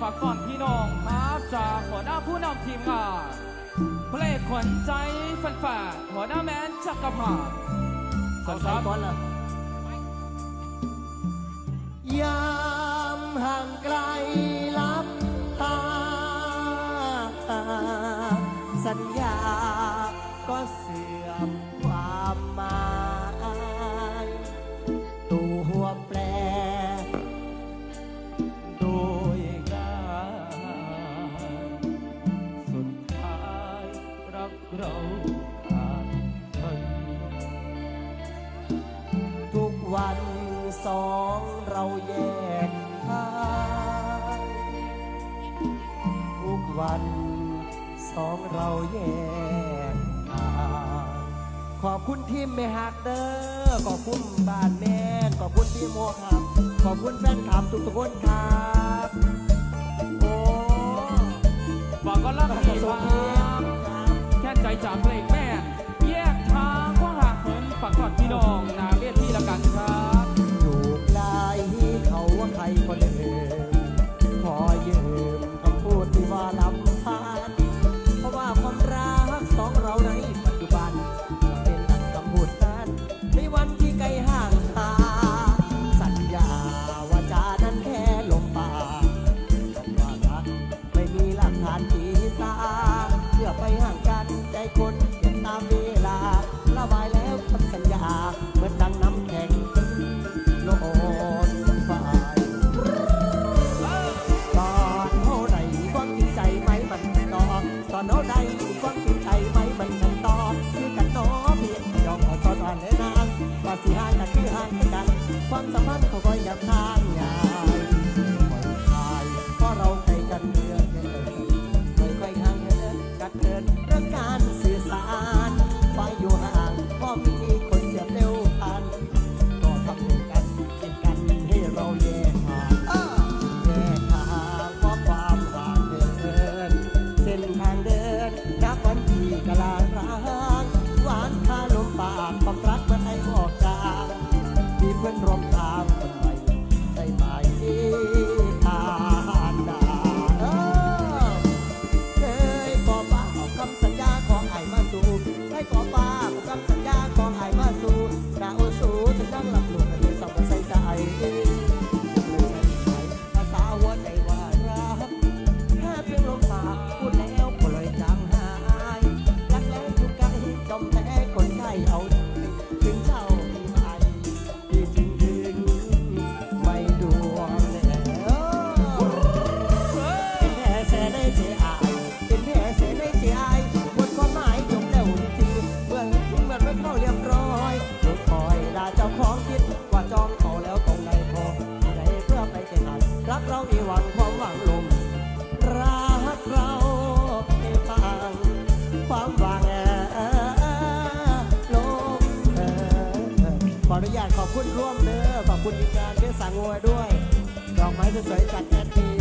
ฝากก่อนพี่น้องครับจากหัวหน้าผู้นำทีมงานเพลงขวัญใจแฟนๆหัวหน้าแมนจักรพันธ์สวัสดีครับก่อนละยามห่างไกลลับตา สัญญาก็เสื่อมความหมาย เราขาดกันทุกวันสองเราแยกทางทุกวันสองเราแยกทางขอบคุณทีมเมฮักเด้อขอบคุณบ้านแม่นขอบคุณพี่โมครับ ขอบคุณแฟนคลับทุกทุกๆคนครับ ครคนเดิมขอยืมคำพูดที่ว่าลำพานเพราะว่าความรักสองเราในปัจจุบันเป็นดังคำพูดนั้นในวันที่ไกลห่างตา สัญญาว่าจานั้นแค่ลมปากคำว่ารักไม่มีหลักฐานจีตาเพื่อไปห่างกันใจคน อนเอาใดความจริงใจไหมมันยันต่อคือกันน้อเพียงยอมขอตอนอ่อนและนานว่าสิห่างกันคือห่างกัน ความสัมพันธ์ รักเราอีหวังความหวังลมรักเราไม่ฟังความหวังลมเออขออนุญาตขอบคุณร่วมเด้อขอบคุณทีมงานเด้อสั่งงวยด้วย ดอกไม้สวยๆจากแอดมี